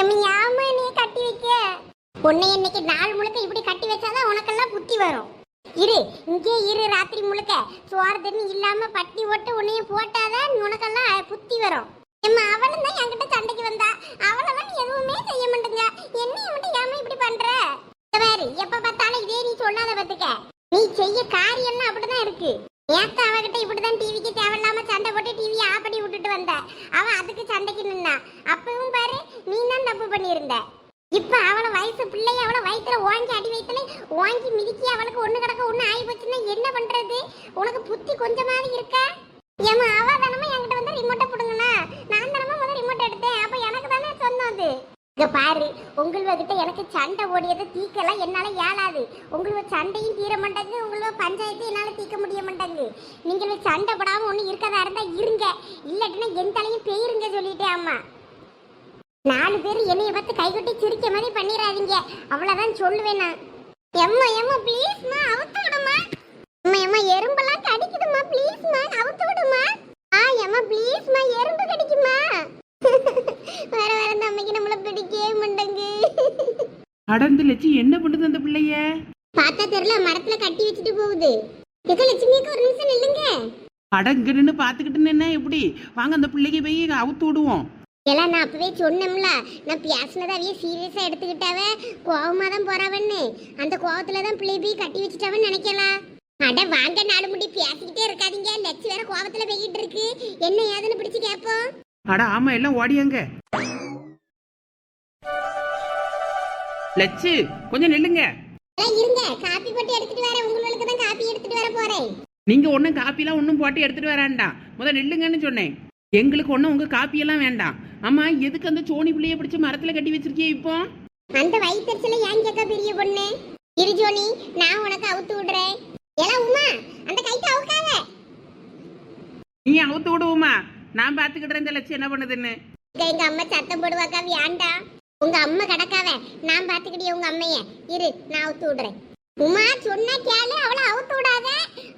Emmy நீ கட்டி வைக்க? உன்னை இன்னைக்கு நாள் முழுக்க இப்படி கட்டி வச்சாதான் உனக்கெல்லாம் புத்தி வரும். இரு இங்கே இரு ராத்திரி முழுக்க. சோறு தண்ணி இல்லாம பட்டி ஓட்டு உன்னையும் போட்டாதான் உனக்கெல்லாம் புத்தி வரும். எம்மா அவளும் தான் என்கிட்ட சண்டைக்கு வந்தா. அவளெல்லாம் எதுவுமே செய்ய மாட்டேங்க. என்னைய மட்டும் ஏமா இப்படி பண்ற? எப்ப பார்த்தாலும் இதே நீ சொல்லாத பத்துக்க. நீ செய்ய காரியம்லாம் அப்படிதான் இருக்கு. நேத்து அவகிட்ட இப்படிதான் டிவிக்கு தேவையில்லாம சண்டை போட்டு டிவியை ஆப்படி விட்டுட்டு வந்த. அவ அதுக்கு சண்டைக்கு நின்னா. அப்பவும் பாரு பண்ணியிருந்த. இப்ப அவளை வயசு பிள்ளை அவளை வயிற்றுல ஓங்கி அடி வயிற்றுல ஓங்கி மிதிக்கி அவளுக்கு ஒண்ணு கிடக்க ஒண்ணு ஆகி போச்சுன்னா என்ன பண்றது? உனக்கு புத்தி கொஞ்சமாவது இருக்கா? ஏமா அவ தானமா என்கிட்ட வந்து ரிமோட்டை பிடுங்கண்ணா நான் தானமா முதல்ல ரிமோட் எடுத்தேன். அப்ப எனக்கு தானே சொன்னோம் அது. இங்க பாரு உங்கள்கிட்ட எனக்கு சண்டை ஓடியதை தீக்கலாம் என்னால இயலாது. உங்களோட சண்டையும் தீர மாட்டேங்குது உங்களோட பஞ்சாயத்து என்னால தீர்க்க முடிய மாட்டேங்குது. நீங்களும் சண்டை படாம ஒண்ணு இருக்கதா இருந்தா இருங்க. இல்லாட்டினா என் தலையும் பெயிருங்க சொல்லிட்டேன் அம்மா. நாலு பேர் என்னைய பார்த்து கைகொட்டி சிரிக்க மாதிரி பண்ணிடாதீங்க அவ்வளவுதான் சொல்லுவேன் நான். எம்மா எம்மா ப்ளீஸ்மா அவுத்து விடுமா. அம்மா எம்மா எறும்பெல்லாம் கடிக்குதுமா ப்ளீஸ்மா அவுத்து விடுமா. ஆ எம்மா ப்ளீஸ்மா எறும்பு கடிக்குமா. வர வர இந்த அம்மைக்கு நம்மள பிடிக்கவே மாட்டேங்கு அடர்ந்து லட்சி என்ன பண்ணுது அந்த பிள்ளைய? பார்த்தா தெரியல மரத்துல கட்டி வச்சுட்டு போகுது. எங்க லட்சுமிக்கு ஒரு நிமிஷம் நில்லுங்க. அடங்குன்னு பார்த்துக்கிட்டு நின்னா எப்படி? வாங்க அந்த பிள்ளைக்கு போய் அவுத்து விடுவோம். எல்லாம் நான் அப்பவே சொன்னேன்ல நான் பேசினதை அவைய சீரியஸா எடுத்துக்கிட்டாவ. கோவமா தான் போறாவன்னு. அந்த கோவத்துல தான் பிள்ளை போய் கட்டி வச்சுட்டாவன்னு நினைக்கலாம் அட வாங்க நாலு முடி பேசிக்கிட்டே இருக்காதீங்க. லட்சு வேற கோவத்துல போய்கிட்டு இருக்கு. என்ன ஏதுன்னு பிடிச்சு கேட்போம் அட ஆமா எல்லாம் ஓடியாங்க லட்சு கொஞ்சம் நில்லுங்க. இருங்க. காப்பி போட்டு எடுத்துட்டு வர. உங்களுக்கு தான் காப்பி எடுத்துட்டு வர போறேன். நீங்க ஒன்றும் காப்பிலாம் ஒன்றும் போட்டு எடுத்துட்டு வராண்டாம் முத நில்லுங்கன்னு சொன்னேன். எங்களுக்கு ஒன்றும் உங்க காப்பியெல்லாம் வேண்டாம். ஆமா எதுக்கு அந்த சோனி பிள்ளைய பிடிச்சு மரத்துல கட்டி வச்சிருக்கியே இப்போ? அந்த வயிற்றுல ஏன் கேட்க பெரிய பொண்ணு? இரு ஜோனி நான் உனக்கு அவுத்து விடுறேன். எல்லாம் உமா அந்த கைத்தை அவுக்காத. நீ அவுத்து விடுவோமா நான் பார்த்துக்கிட்டு இந்த லட்சம் என்ன பண்ணுதுன்னு. எங்க அம்மா சத்தம் போடுவாக்கா வேண்டா உங்க அம்மா கிடக்காவ. நான் பாத்துக்கிட்டே உங்க அம்மைய. இரு நான் அவுத்து விடுறேன். உமா சொன்னா கேளு அவளை அவுத்து விடாத.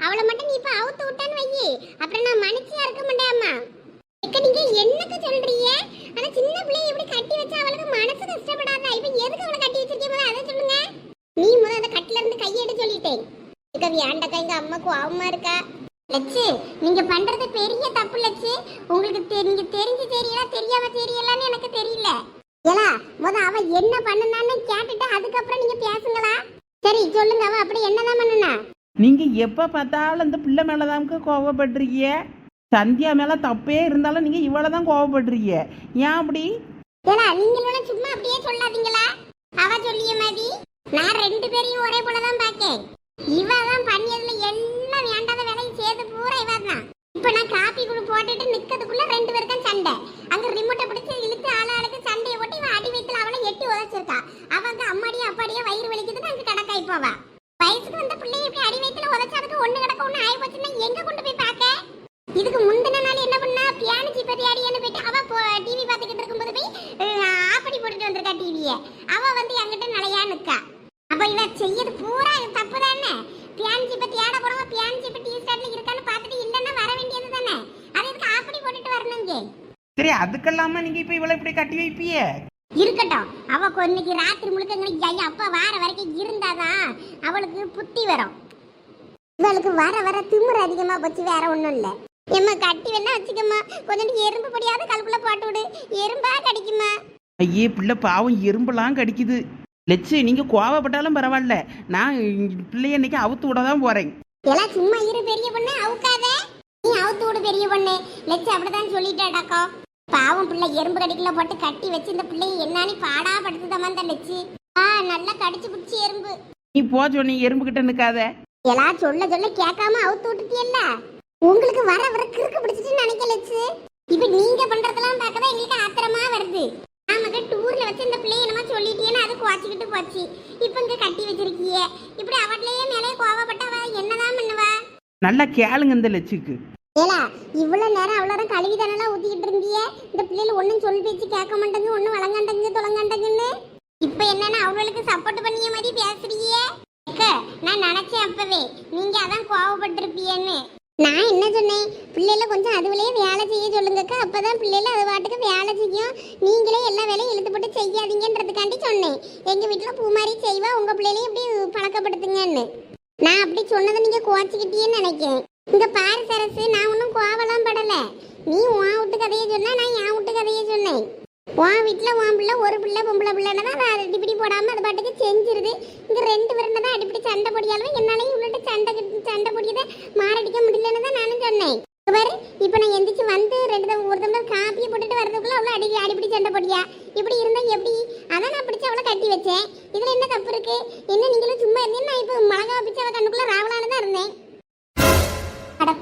அவளை மட்டும் நீ இப்ப அவுத்து விட்டேன்னு வையி. அப்புறம் நான் மனுஷியா இருக்க மாட்டேம்மா இக்க நீங்க என்னக்கு சொல்றீங்க? ஆனா சின்ன பிள்ளைய இப்படி கட்டி வச்சா அவளுக்கு மனசு கஷ்டப்படாதா? இப்ப எதுக்கு அவளை கட்டி வச்சிருக்கீங்க? அதை சொல்லுங்க. நீ முதல்ல அந்த கட்டில இருந்து கையெடு சொல்லிட்டேன். இக்க வேண்டக்கா எங்க அம்மா கோவமா இருக்கா? லட்சு நீங்க பண்றது பெரிய தப்பு லட்சு. உங்களுக்கு நீங்க தெரிஞ்சு தெரியல தெரியாம தெரியலன்னு எனக்கு தெரியல. ஏலா முத அவ என்ன பண்ணுனான்னு கேட்டுட்டு அதுக்கப்புறம் நீங்க பேசுங்களா? சரி சொல்லுங்க அவ அப்படி என்னதான் பண்ணுனா? நீங்க எப்ப பார்த்தாலும் அந்த பிள்ளை மேலதான் கோவப்படுறீங்க சந்தியா மேல தப்பே இருந்தாலும் நீங்க இவ்வளவுதான் கோவப்படுறீங்க. ஏன் அப்படி? ஏன்னா நீங்களும் சும்மா அப்படியே சொல்லாதீங்களா? அவ சொல்லிய மாதிரி நான் ரெண்டு பேரையும் ஒரே போலதான் பாக்கேன் இவ தான் பண்ணியதுல எல்லாம் வேண்டாத வேலையும் சேர்த்து பூரா இவ தான் இப்ப நான் காப்பி குழு போட்டுட்டு நிக்கிறதுக்குள்ள ரெண்டு பேருக்கும் சண்டை. அங்க ரிமோட்டை பிடிச்சி இழுத்து ஆளாளுக்கு சண்டையை போட்டு இவன் அடி வயிற்றுல அவளை எட்டி உதச்சிருக்கா. அவங்க அம்மாடியும் அப்பாடியோ வயிறு வலிக்குதுன்னு அங்க கடக்கா இப்பவா வயசுக்கு வந்த பிள்ளைய இப்படி அடி வயித்துல உதச்சதுக்கு ஒண்ணு கிடக்க ஒண்ணு ஆகி போச்சுன்னா எங்க கொண்டு போய் பாக்க இதுக்கு முந்தின நாள் என்ன பண்ணா? பியானு சிப்பதி அடியான்னு போயிட்டு அவ டிவி பார்த்துக்கிட்டு இருக்கும்போது போய் ஆப்படி போட்டுட்டு வந்திருக்கா டிவிய அவ வந்து என்கிட்ட நிலையா நிக்கா. அப்ப இவ செய்யறது பூரா தப்பு தானே? பியான் சிப்பத்தி ஆட போனவங்க பியான் சிப்ப டீ ஸ்டாட்ல இருக்கான்னு பார்த்துட்டு இல்லன்னா வர வேண்டியது தானே? அது எதுக்கு ஆப்படி போட்டுட்டு வரணுங்க சரி அதுக்கெல்லாம நீங்க இப்ப இவ்வளவு இப்படி கட்டி வைப்பிய இருக்கட்டும். அவ இன்னைக்கு ராத்திரி முழுக்க எங்களுக்கு ஐயா அப்பா வார வரைக்கும் இருந்தாதான் அவளுக்கு புத்தி வரும். இவளுக்கு வர வர திமிரு அதிகமா போச்சு வேற ஒண்ணும் இல்ல. எம்மா கட்டி வேணா வச்சுக்கம்மா. கொஞ்சம் எறும்பு பொடியாவது கழுக்குள்ள போட்டு விடு. எறும்பா கடிக்குமா ஐயே பிள்ளை பாவம் எறும்பெல்லாம் கடிக்குது. லட்சு நீங்க கோவப்பட்டாலும் பரவாயில்ல. நான் பிள்ளைய இன்னைக்கு அவுத்து விட தான் போறேன். எல்லாம் சும்மா இரு பெரிய பொண்ணு. அவுக்காத. நீ அவுத்து விடு பெரிய பொண்ணு. லட்சு அப்படிதான் சொல்லிட்டாடாக்கா பாவம் பிள்ளை எறும்பு கடிக்கல போட்டு கட்டி வச்சு இந்த பிள்ளைய என்னன்னு பாடா படுத்துதாமா இந்த லட்சு. ஆ நல்லா கடிச்சு பிடிச்சி எறும்பு. நீ போ சொன்னி எறும்பு கிட்ட நிக்காத. எல்லாம் சொல்ல சொல்ல கேட்காம அவுத்து விட்டுட்டியல்ல? உங்களுக்கு வர வர கிறுக்கு பிடிச்சிட்டு நினைக்கலச்சு இப்ப நீங்க பண்றதெல்லாம் பார்க்கதான் எங்களுக்கு ஆத்திரமா வருது. நமக்கு டூர்ல வச்சு இந்த பிள்ளைய என்னமா சொல்லிட்டேன்னு அது குவாச்சிக்கிட்டு போச்சு. இப்ப இங்க கட்டி வச்சிருக்கிய. இப்படி அவட்லயே மேலே கோவப்பட்ட அவ என்னதான் பண்ணுவா? நல்லா கேளுங்க இந்த லட்சுக்கு. ஏலா இவ்வளவு நேரம் அவ்வளோ நேரம் கழுவி தானே ஊத்திக்கிட்டு இருந்திய? இந்த பிள்ளைல ஒன்றும் சொல் பேச்சு கேட்க மாட்டேங்க ஒன்றும் வளங்காண்டங்க தொலங்காண்டங்கன்னு இப்ப என்னன்னா அவங்களுக்கு சப்போர்ட் பண்ணிய மாதிரி பேசுறியே? நான் நினைச்சேன் அப்பவே. நீங்க அதான் கோவப்பட்டிருப்பியன்னு. நான் என்ன சொன்னேன்? பிள்ளைல கொஞ்சம் அதுவிலேயே வேலை செய்ய சொல்லுங்கக்கா. அப்பதான் பிள்ளைல அது பாட்டுக்கு வேலை செய்யும். நீங்களே எல்லா வேலையும் இழுத்து போட்டு செய்யாதீங்கன்றதுக்காண்டி சொன்னேன். எங்க வீட்டுல மாதிரி செய்வா உங்க பிள்ளைகளையும் இப்படி பழக்கப்படுத்துங்கன்னு. நான் அப்படி சொன்னதை நீங்க குவாச்சிக்கிட்டேன்னு நினைக்கிறேன். இங்க பாரு சரசு நான் ஒன்றும் கோவலாம் படல. நீ உன் வீட்டு கதையை சொன்னா நான் என் வீட்டு கதையை சொன்னேன். உன் வீட்டில் உன் பிள்ளை ஒரு பிள்ளை பொம்பளை பிள்ளைன்னா தான் அதை அடிப்படி போடாமல் அது பாட்டுக்கு செஞ்சிருது. இங்கே ரெண்டு பேரும் தான் அடிப்படி சண்டை பொடியாலும் என்னாலையும் உள்ளிட்டு சண்டை சண்டை பொடியதை மாரடிக்க முடியலன்னு தான் நானும் சொன்னேன். பாரு இப்போ நான் எந்திரிச்சு வந்து ரெண்டு தடவை ஒரு தடவை காப்பியை போட்டுட்டு வரதுக்குள்ள அவ்வளோ அடி அடிப்படி சண்டை பொடியா? இப்படி இருந்தால் எப்படி? அதான் நான் பிடிச்சி அவ்வளோ கட்டி வச்சேன். இதில் என்ன தப்பு இருக்கு? என்ன நீங்களும் சும்மா இருந்தீங்க நான் இப்போ மிளகா பிடிச்சி அவள் கண்ணுக்குள்ளே ராவலான்னு தான் இருந்தேன்.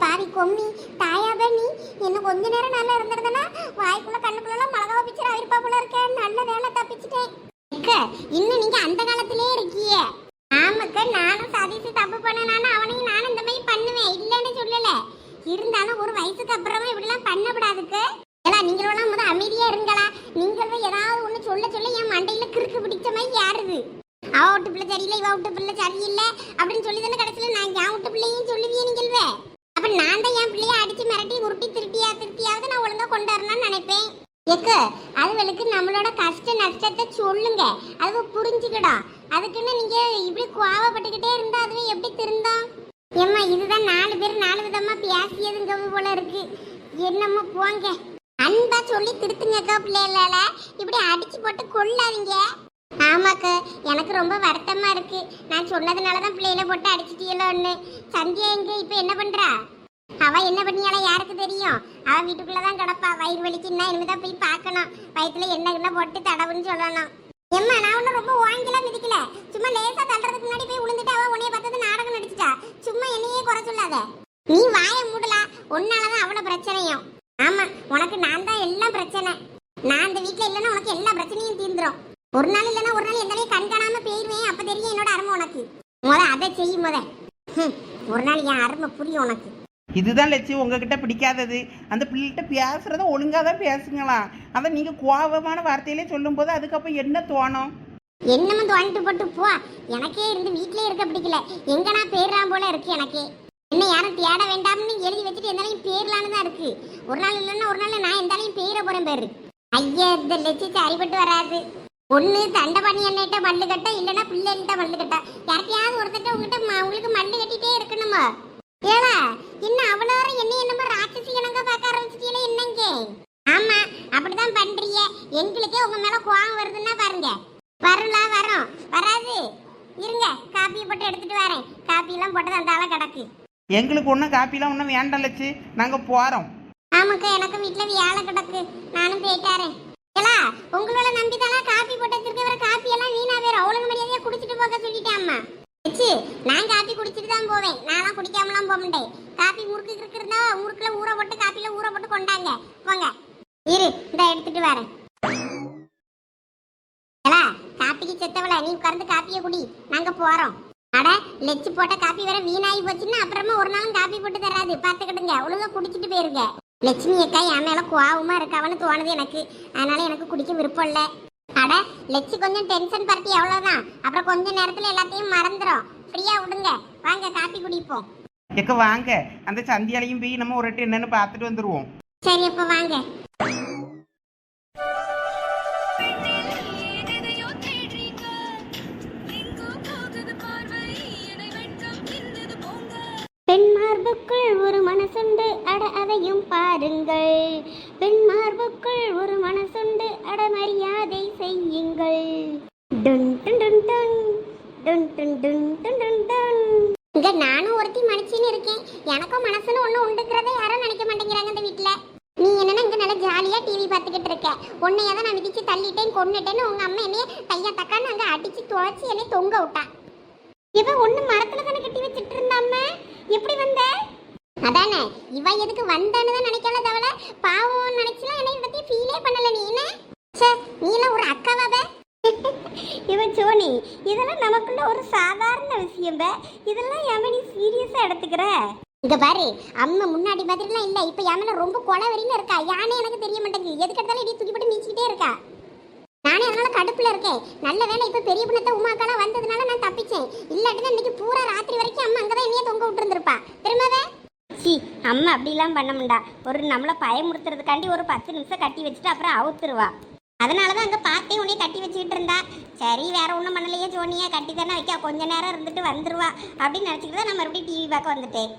பாவி கொம்மி தாயாவே நீ இன்னும் கொஞ்ச நேரம் நல்லா இருந்திருந்தனா வாய்க்குள்ள கண்ணுக்குள்ளலாம் மிளகாவை பிச்சர் அவிர்ப்பா போல இருக்கேன் நல்ல வேலை தப்பிச்சிட்டேன். அக்கா, இன்னும் நீங்க அந்த காலத்திலே இருக்கீங்க ஆமாக்க நானும் சதீஷ் தப்பு பண்ணனால அவனையும் நானும் இந்த மாதிரி பண்ணுவேன். இல்லைன்னு சொல்லல. இருந்தாலும் ஒரு வயசுக்கு அப்புறமா இப்படிலாம் பண்ணக்கூடாதுக்கு. ஏன்னா நீங்களும் முதல் அமைதியா இருங்களா. நீங்களும் ஏதாவது ஒண்ணு சொல்ல சொல்ல என் மண்டையில கிறுக்கு பிடிச்ச மாதிரி யாருது அவ விட்டு பிள்ளை சரியில்லை இவ விட்டு பிள்ளை சரியில்லை அப்படின்னு சொல்லி தானே கடைசியில் நான் என் விட்டு பிள்ளையும் சொல்லுவியே நீங்கள்வே. அப்ப நான் தான் என் பிள்ளைய அடிச்சு மிரட்டி உருட்டி திருட்டியா திருட்டியாவது நான் ஒழுங்கா கொண்டு வரணும்னு நினைப்பேன். எக்கு அதுகளுக்கு நம்மளோட கஷ்ட நஷ்டத்தை சொல்லுங்க. அது புரிஞ்சுக்கிடும் அதுக்குன்னு நீங்க இப்படி கோவப்பட்டுக்கிட்டே இருந்தா அதுவே எப்படி திருந்தோம் ஏம்மா இதுதான் நாலு பேர் நாலு விதமா பேசியதுங்க போல இருக்கு. என்னமோ போங்க. அன்பா சொல்லி திருத்துங்கக்கா பிள்ளைகளால. இப்படி அடிச்சு போட்டு கொள்ளாதீங்க. ஆமாக்கா எனக்கு ரொம்ப வருத்தமா இருக்கு. நான் சொன்னதுனால தான் பிள்ளையில போட்டு அடிச்சிட்டீங்களோன்னு சந்தியா எங்க? இப்ப என்ன பண்றா? அவ என்ன பண்ணியால யாருக்கு தெரியும்? அவ வீட்டுக்குள்ளதான் கிடப்பா. வயிறு வலிக்குன்னா இனிமேதான் போய் பார்க்கணும். வயிற்றுல என்ன என்ன போட்டு தடவுன்னு சொல்லணும். எம்மா நான் ஒன்றும் ரொம்ப வாங்கிலாம் மிதிக்கல. சும்மா லேசா தள்ளுறதுக்கு முன்னாடி போய் விழுந்துட்டு அவ உன்னைய பார்த்தது நாடகம் நடிச்சிட்டா. சும்மா என்னையே குறை சொல்லாத. நீ வாயை மூடலா. உன்னாலதான் அவ்வளவு பிரச்சனையும். ஆமா உனக்கு நான் தான் எல்லாம் பிரச்சனை. நான் இந்த வீட்டுல இல்லைன்னா உனக்கு எல்லா பிரச்சனையும் தீர்ந்துரும். ஒரு நாள் இல்லைன்னா ஒரு நாள் எந்தாலே கண்காணாம போயிருவேன். அப்ப தெரியும் என்னோட அருமை உனக்கு. முத அதை செய் முத. ஒரு நாள் என் அருமை புரியும் உனக்கு. இதுதான் லட்சி உங்ககிட்ட பிடிக்காதது. அந்த பிள்ளைகிட்ட பேசுறத ஒழுங்காக தான் பேசுங்களாம் அதை நீங்கள் கோபமான வார்த்தையிலே சொல்லும்போது அதுக்கப்புறம் என்ன தோணும்? என்னமோ தோண்டிட்டு போட்டு போ. எனக்கே இருந்து வீட்லயே இருக்க பிடிக்கல. எங்க நான் பேர்லாம் போல இருக்கு எனக்கே. என்ன யாரும் தேட வேண்டாம்னு எழுதி வச்சுட்டு எந்தாலையும் பேர்லான்னு தான் இருக்கு. ஒரு நாள் இல்லைன்னா ஒரு நாள் நான் எந்தாலையும் பேர போறேன் பேரு. ஐயா இந்த லட்சி சரிப்பட்டு வராது. ஒண்ணு தண்டை பண்ணி என்னட்ட மல்லு கட்ட இல்லைன்னா பிள்ளைகிட்ட மல்லு கட்ட. யார்கிட்டயாவது ஒருத்தட்ட உங்ககிட்ட உங்களுக்கு மல்லு கட்டிட்டே இருக்கணுமா? ஏலா இன்னும் அவ்வளோ நேரம் என்ன என்னமோ ராட்சசி இனங்க பார்க்க ஆரம்பிச்சிட்டீங்களே என்னங்க? ஆமா அப்படிதான் பண்றீங்க. எங்களுக்கே உங்க மேல கோவம் வருதுன்னா பாருங்க. வரும்லா வரும். வராது. இருங்க காப்பியை போட்டு எடுத்துட்டு வரேன். காப்பியெல்லாம் போட்டது அந்த ஆள கிடக்கு. எங்களுக்கு ஒன்றும் காப்பிலாம் ஒன்றும் வேண்டாம் லட்சு நாங்கள் போகிறோம் ஆமாக்கா எனக்கு வீட்டுல வேலை கிடக்கு. நானும் போயிட்டாரேன் ஏலா உங்களோட நம்பி தானே காப்பி போட்டு வச்சிருக்க வர காப்பி எல்லாம் வீணா போயிரும் ஒழுங்கு மரியாதையா குடிச்சிட்டு போக வச்சு நான் காப்பி குடிச்சிட்டு தான் போவேன். நான்லாம் குடிக்காமலாம் போக மாட்டேன். காப்பி முறுக்கு இருக்கிறதா இருந்தா முறுக்குல ஊற போட்டு காப்பில ஊற போட்டு கொண்டாங்க. போங்க. இரு இந்த எடுத்துட்டு வரேன். ஏலா காப்பிக்கு செத்தவள நீ உட்கார்ந்து காப்பிய குடி. நாங்க போறோம். அட லெச்சு போட்ட காப்பி வேற வீணாகி போச்சுன்னா அப்புறமா ஒரு நாளும் காப்பி போட்டு தராது. பாத்துக்கிடுங்க ஒழுங்கா குடிச்சிட்டு போயிருங்க. லட்சுமி அக்கா என் மேல கோவமா இருக்காவன்னு தோணுது எனக்கு. அதனால எனக்கு குடிக்க விருப்பம் இல்ல. அட லட்சு கொஞ்சம் டென்ஷன் பரட்டி அவ்வளவுதான். அப்புறம் கொஞ்ச நேரத்துல எல்லாத்தையும் மறந்துடும் ஃப்ரீயா விடுங்க. வாங்க காப்பி குடிப்போம். எக்க வாங்க. அந்த சந்தியாலையும் போய் நம்ம ஒரு வாட்டி என்னன்னு பார்த்துட்டு வந்துடுவோம் சரி அப்ப வாங்க. பெண் மார்புக்குள் ஒரு மனசுண்டு. அட அதையும் பாருங்கள். பெண் மார்புக்குள் தள்ளிட்டேன் கொன்னுட்டேன்னு உங்க அம்மா என்னைய தையா தக்கான்னு அங்க அடிச்சு துளைச்சி என்னை தொங்க விட்டா. இவ ஒண்ணு மரத்துல தானே கட்டி வச்சிட்டு இருந்தாம எப்படி வந்த? அதானே இவ எதுக்கு வந்தான்னு தான் நினைக்கல தவிர பாவம் நினைச்சுலாம் என்னை பத்தி ஃபீலே பண்ணல நீ என்ன? ச்சே நீ ஒரு அக்காவாப இவன் சோனி இதெல்லாம் நமக்குள்ள ஒரு சாதாரண விஷயம் பே. இதெல்லாம் ஏன் நீ சீரியஸா எடுத்துக்கிற? இங்க பாரு அம்மா முன்னாடி மாதிரிலாம் இல்ல. இப்ப எமன ரொம்ப கொலவெறின்னு இருக்கா. யானே எனக்கு தெரிய மாட்டேங்குது. எதுக்கு எடுத்தாலும் இடி தூக்கி போட்டு இருக்கா. நானே அதனால கடுப்புல இருக்கேன். நல்ல வேளை இப்ப பெரிய பிள்ளத்த உமாக்கெல்லாம் வந்ததுனால நான் தப்பிச்சேன். இல்லாட்டினா இன்னைக்கு பூரா ராத்திரி வரைக்கும் அம்மா அங்கதான் என்னைய தொங்க விட்டுருந்துருப்பா. திரும்பவே சி அம்மா அப்படிலாம் பண்ண முடியா ஒரு நம்மளை பயமுறுத்துறதுக்காண்டி ஒரு பத்து நிமிஷம் கட்டி வச்சுட்டு அப்புறம் அவுத்துருவா. அதனால தான் அங்கே பார்த்தே உடனே கட்டி வச்சுக்கிட்டு இருந்தா. சரி வேற ஒன்றும் பண்ணலையே ஜோனியா கட்டி தானே வைக்கா. கொஞ்ச நேரம் இருந்துட்டு வந்துருவா. அப்படின்னு நினச்சிக்கிட்டு தான் நான் மறுபடியும் டிவி பார்க்க வந்துட்டேன்.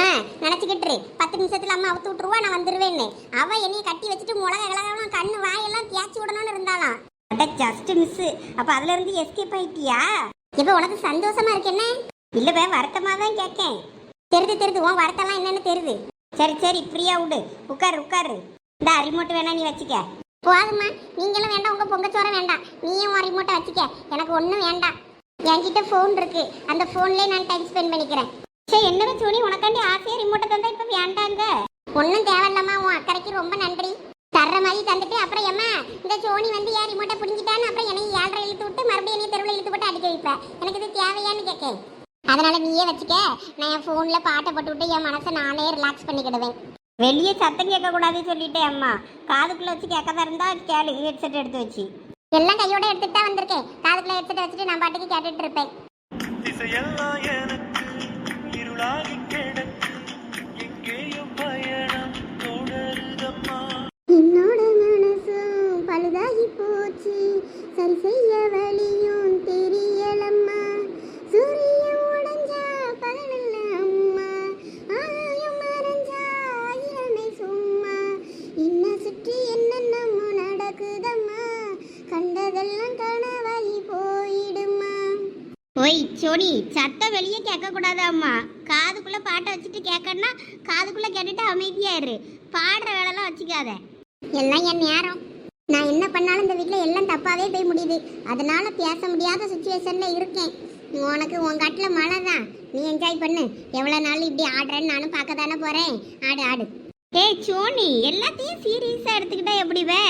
ஆ நினச்சிக்கிட்டு பத்து நிமிஷத்தில் அம்மா அவுத்து விட்டுருவா நான் வந்துருவேன்னு. அவள் என்னையை கட்டி வச்சுட்டு மிளகா கிளகலாம் கண்ணு வாயெல்லாம் தேய்ச்சி விடணும்னு இருந்தாலாம் அட ஜஸ்ட் மிஸ் அப்ப அதுல இருந்து எஸ்கேப் ஆயிட்டியா? இப்ப உனக்கு சந்தோஷமா இருக்கு என்ன? இல்ல பே வருத்தமா தான் கேட்கேன் தெரிது தெரிது உன் வருத்தம்லாம் என்னன்னு தெரியுது சரி சரி ஃப்ரீயா விடு. உட்காரு உட்காரு. இந்த ரிமோட் வேணா நீ வச்சுக்க. போதுமா நீங்களும் வேண்டாம் உங்க பொங்கச்சோர வேண்டாம். நீயும் உன் ரிமோட்டை வச்சுக்க. எனக்கு ஒன்றும் வேண்டாம். என்கிட்ட ஃபோன் இருக்கு. அந்த ஃபோன்லயே நான் டைம் ஸ்பெண்ட் பண்ணிக்கிறேன். சரி என்ன சோனி உனக்காண்டி ஆசையா ரிமோட்டை தந்தா இப்ப வேண்டாங்க. ஒன்றும் தேவையில்லம்மா உன் அக்கறைக்கு ரொம்ப நன்றி. தர்ற மாதிரி தந்துட்டு அப்புறம் ஏமா இந்த சோனி வந்து ஏன் ரிமோட்டை பிடிங்கிட்டான்னு அப்புறம் என்னைய ஏழரை இழுத்து விட்டு மறுபடியும் என்னை தெருவில் இழுத்து போட்டு அடிக்க வைப்பேன் எனக்கு இது தேவையான்னு கேட்கேன் அதனால நீயே வச்சுக்க நான் என் ஃபோனில் பாட்டை போட்டு விட்டு என் மனசை நானே ரிலாக்ஸ் பண்ணிக்கிடுவேன். வெளியே சத்தம் கேட்கக்கூடாதுன்னு சொல்லிட்டேன் அம்மா. காதுக்குள்ளே வச்சு கேட்க இருந்தா கேளு ஹெட்செட் எடுத்து வச்சு. எல்லாம் கையோட எடுத்துட்டு தான் வந்திருக்கேன். காதுக்குள்ள ஹெட்செட் வச்சுட்டு நான் பாட்டுக்கு கேட்டுட்டு இருப்பேன். சோனி சத்தம் வெளியே கேட்க கூடாதாம்மா காதுக்குள்ள பாட்டை வச்சுட்டு கேட்கணும்னா காதுக்குள்ள கேட்டுட்டு அமைதியா இரு பாடுற வேலைலாம் வச்சுக்காத. எல்லாம் என் நேரம். நான் என்ன பண்ணாலும் இந்த வீட்டில் எல்லாம் தப்பாவே போய் முடியுது. அதனால பேச முடியாத சுச்சுவேஷன்ல இருக்கேன். உனக்கு உன் காட்டில் மழை தான். நீ என்ஜாய் பண்ணு. எவ்வளோ நாள் இப்படி ஆடுறேன்னு நானும் பார்க்க தானே போறேன். ஆடு ஆடு. ஏய் சோனி எல்லாத்தையும் சீரியஸாக எடுத்துக்கிட்டா எப்படி வே?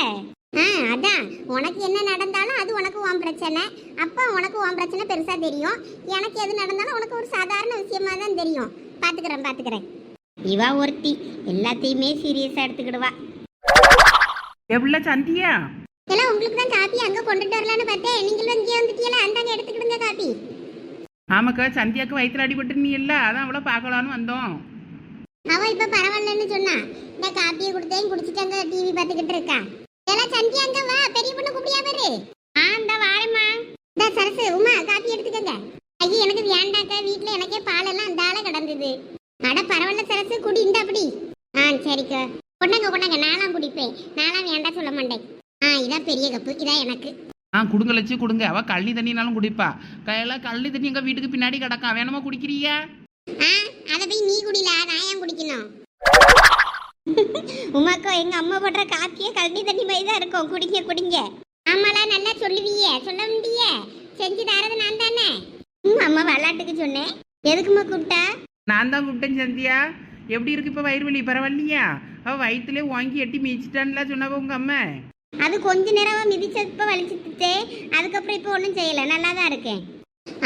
ஆ அதான். உனக்கு என்ன நடந்தாலும் அது உனக்கு உன் பிரச்சனை. அப்போ உனக்கு உன் பிரச்சனை பெருசா தெரியும். எனக்கு எது நடந்தாலும் உனக்கு ஒரு சாதாரண விஷயமா தான் தெரியும். பாத்துக்கிறேன் பாத்துக்கிறேன். இவா ஒருத்தி. எல்லாத்தையுமே சீரியஸா எடுத்துக்கிடுவா. எவ்வளோ சந்தியா? எல்லாம் உங்களுக்கு தான் காப்பி அங்க கொண்டுட்டு வரலான்னு பார்த்தேன். நீங்களும் இங்கே வந்துட்டீங்களா? அந்தாங்க எடுத்துக்கிடுங்க காப்பி. ஆமாக்கா சந்தியாக்கு வயிற்றுல அடிபட்டு நீ இல்லை அதான் அவளை பார்க்கலான்னு வந்தோம். அவ இப்ப பரவாயில்லன்னு சொன்னா. இந்த காப்பியை கொடுத்தேன் குடிச்சிட்டு அங்க டிவி பார்த்துக்கிட்டு இருக்கா. எல்லாம் சந்தி அங்க வா. பெரிய பொண்ணு கூப்பிடியா பாரு. ஆ இந்த வாரேம்மா. இந்த சரசு உமா காப்பி எடுத்துக்கங்க. ஐயோ எனக்கு வேண்டாக்கா வீட்ல எனக்கே பால் எல்லாம் அந்தால கிடந்தது. அட பரவாயில்ல சரசு குடி இந்த அப்படி ஆ சரிக்கா. கொண்டாங்க கொண்டாங்க. நாலாம் குடிப்பேன். நாலாம் வேண்டாம் சொல்ல மாட்டேன். ஆ இதான் பெரிய கப்பு. இதான் எனக்கு. ஆ கொடுங்க லட்சி கொடுங்க. அவள் கள்ளி தண்ணினாலும் குடிப்பா. கையில் கள்ளி தண்ணி எங்கள் வீட்டுக்கு பின்னாடி கிடக்கா? வேணுமா குடிக்கிறியா? ஆ அதை போய் நீ குடில நான் ஏன் குடிக்கணும்? உமாக்கோ எங்க அம்மா போடுற காப்பியே கழனி தண்ணி மாதிரி தான் இருக்கும். குடிங்க குடிங்க. ஆமாலா நல்லா சொல்லுவியே. சொல்ல முடியே? செஞ்சு தரது நான் தானே? அம்மா விளாட்டுக்கு சொன்னேன். எதுக்குமா கூப்பிட்டா? நான் தான் கூப்பிட்டேன் சந்தியா. எப்படி இருக்கு இப்போ வயிறு வலி? பரவாயில்லையா? அவள் வயிற்றுலேயே வாங்கி எட்டி மீச்சிட்டான்ல சொன்னாவ உங்கள் அம்மா. அது கொஞ்ச நேரம் மிதிச்சப்ப வலிச்சுட்டு அதுக்கப்புறம் இப்போ ஒன்றும் செய்யல. நல்லா தான் இருக்கேன்.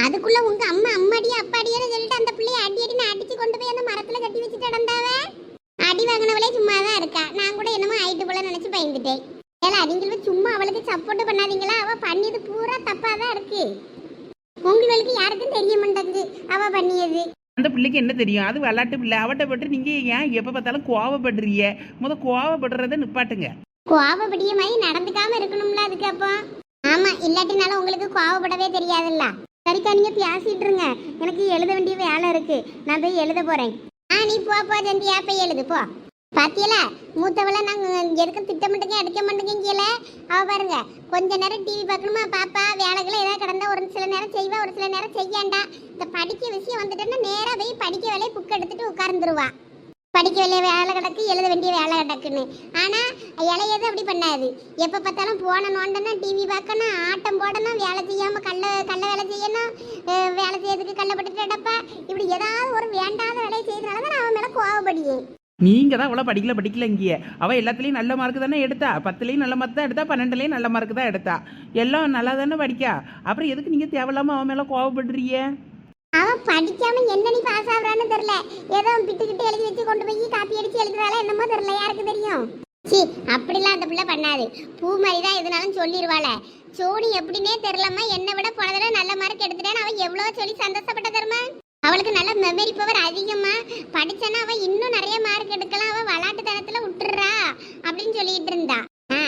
அதுக்குள்ள உங்க அம்மா அம்மாடி அப்பாடியான்னு சொல்லிட்டு அந்த பிள்ளைய அடி அடின்னு அடிச்சு கொண்டு போய் அந்த மரத்துல கட்டி வச்சுட்டு நடந்தாவ? அடி வாங்கினவளே சும்மா தான் இருக்கா. நான் கூட என்னமோ ஆயிட்டு போல நினைச்சு பயந்துட்டேன். ஏல நீங்களும் சும்மா அவளுக்கு சப்போர்ட் பண்ணாதீங்களா? அவ பண்ணியது பூரா தப்பா தான் இருக்கு. உங்களுக்கு யாருக்கும் தெரிய மாட்டேங்குது அவ பண்ணியது. அந்த பிள்ளைக்கு என்ன தெரியும்? அது விளாட்டு பிள்ளை. அவட்ட பட்டு நீங்கள் ஏன் எப்போ பார்த்தாலும் கோவப்படுறீங்க? முத கோவப்படுறத நிப்பாட்டுங்க. கோவப்படிய மாதிரி நடந்துக்காம இருக்கணும்ல அதுக்கு அப்போ? ஆமா இல்லாட்டினாலும் உங்களுக்கு கோவப்படவே தெரியாதுல்ல. சரிக்கா நீங்க பேசிட்டு இருங்க. எனக்கு எழுத வேண்டிய வேலை இருக்கு. நான் போய் எழுத போறேன். ஆ நீ போ போ ஜந்தியா போய் எழுது போ. பாத்தியல? மூத்தவள நாங்க எதுக்கும் திட்டமிட்டுங்க அடிக்க மாட்டேங்கல அவ பாருங்க கொஞ்ச நேரம் டிவி பார்க்கணுமா? பாப்பா வேலைகளை ஏதாவது கிடந்தா ஒரு சில நேரம் செய்வா ஒரு சில நேரம் செய்யாண்டா. இந்த படிக்க விஷயம் வந்துட்டேன்னா நேராக போய் படிக்க வேலையை புக் எடுத்துட்டு உட்கார்ந்துருவா. படிக்க வேண்டிய வேலை கிடக்கு எழுத வேண்டிய வேலை கிடக்குன்னு. ஆனால் இளையது அப்படி பண்ணாது. எப்போ பார்த்தாலும் போன நோண்டனா டிவி பார்க்கணும் ஆட்டம் போடணும் வேலை செய்யாமல் கல்ல கல்ல வேலை செய்யணும் வேலை செய்யறதுக்கு கள்ளப்பட்டு கிடப்பா. இப்படி ஏதாவது ஒரு வேண்டாத வேலையை செய்யறதுனால தான் நான் அவன் மேலே கோவப்படியே நீங்க தான் அவ்வளோ படிக்கல படிக்கல இங்கேயே. அவள் எல்லாத்துலேயும் நல்ல மார்க் தானே எடுத்தா. பத்துலேயும் நல்ல மார்க் தான் எடுத்தா பன்னெண்டுலேயும் நல்ல மார்க் தான் எடுத்தா. எல்லாம் நல்லா தானே படிக்கா. அப்புறம் எதுக்கு நீங்கள் தேவையில்லாமல் அவன் மேலே கோவப்படுறீங்க? அவன் படிக்காம என்ன பாஸ் ஆகுறான்னு தெரியல. ஏதோ பிட்டுக்கிட்டு எழுதி வச்சு கொண்டு போய் காப்பி அடிச்சு எழுதுறாளா என்னமோ தெரியல. யாருக்கு தெரியும்? சி அப்படிலாம் அந்த பிள்ளை பண்ணாது. பூ மாதிரி தான் எதுனாலும் சொல்லிடுவாள சோனி எப்படின்னே தெரியலம்மா. என்னை விட போன தடவை நல்ல மார்க் எடுத்துட்டேன்னு அவன் எவ்வளோ சொல்லி சந்தோஷப்பட்ட தருமா அவளுக்கு நல்ல மெமரி பவர் அதிகமா படிச்சனா அவ இன்னும் நிறைய மார்க் எடுக்கலாம். அவ விளாட்டு தரத்துல விட்டுறா அப்படின்னு சொல்லிட்டு இருந்தா. ஆ,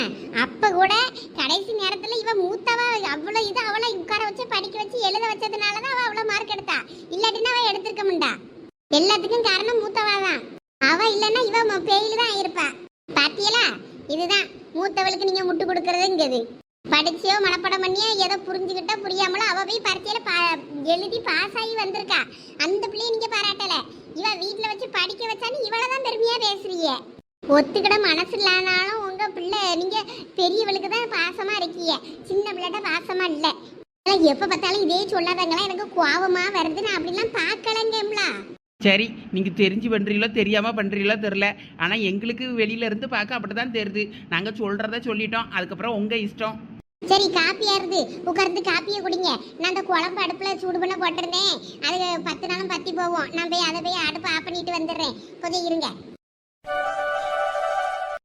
அப்ப கூட கடைசி நேரத்துல இவ மூத்தவ? அவ்வளோ இது அவளை உட்கார வச்சு படிக்க வச்சு எழுத வச்சதுனால அவ அவ்வளவு மார்க் எடுத்தா இல்லாட்டினா அவ எடுத்திருக்க மாட்டா எல்லாத்துக்கும் காரணம் மூத்தவா தான் அவ இல்லைன்னா இவ பேயில தான் இருப்பா. பாத்தியலா? இதுதான். மூத்தவளுக்கு நீங்க முட்டு கொடுக்கறதுங்கிறது. படிச்சியோ மனப்படம் பண்ணியோ ஏதோ புரிஞ்சுக்கிட்டோ புரியாமலோ அவ போய் பரீட்சையில பா- எழுதி பாஸ் ஆகி வந்திருக்கா. அந்த பிள்ளைய நீங்க பாராட்டல. இவ வீட்டுல வச்சு படிக்க வச்சான்னு இவள தான் பெருமையா பேசுறீங்க. ஒத்துக்கிட மனசு இல்லாதனாலும் உங்க பிள்ளை நீங்க பெரியவளுக்கு தான் பாசமா இருக்கீங்க. சின்ன பிள்ளைகிட்ட பாசமா இல்லை. எப்ப பார்த்தாலும் இதே சொல்லாதங்களா எனக்கு கோவமா வருது. நான் அப்படிலாம் பார்க்கலங்கம்ல. சரி நீங்க தெரிஞ்சு பண்றீங்களோ தெரியாம பண்றீங்களோ தெரில ஆனா எங்களுக்கு வெளியில இருந்து பார்க்க அப்படிதான் தெரியுது. நாங்க சொல்றத சொல்லிட்டோம். அதுக்கப்புறம் உங்க இஷ்டம். சரி காப்பியா இருந்து உட்கார்ந்து காப்பியை குடிங்க. நான் அந்த குழம்பு அடுப்புல சூடு பண்ண போட்டிருந்தேன். அது பத்து நாளும் பத்தி போவோம் நான் போய் அதை போய் அடுப்பு ஆஃப் பண்ணிட்டு வந்துடுறேன். கொஞ்சம் இருங்க.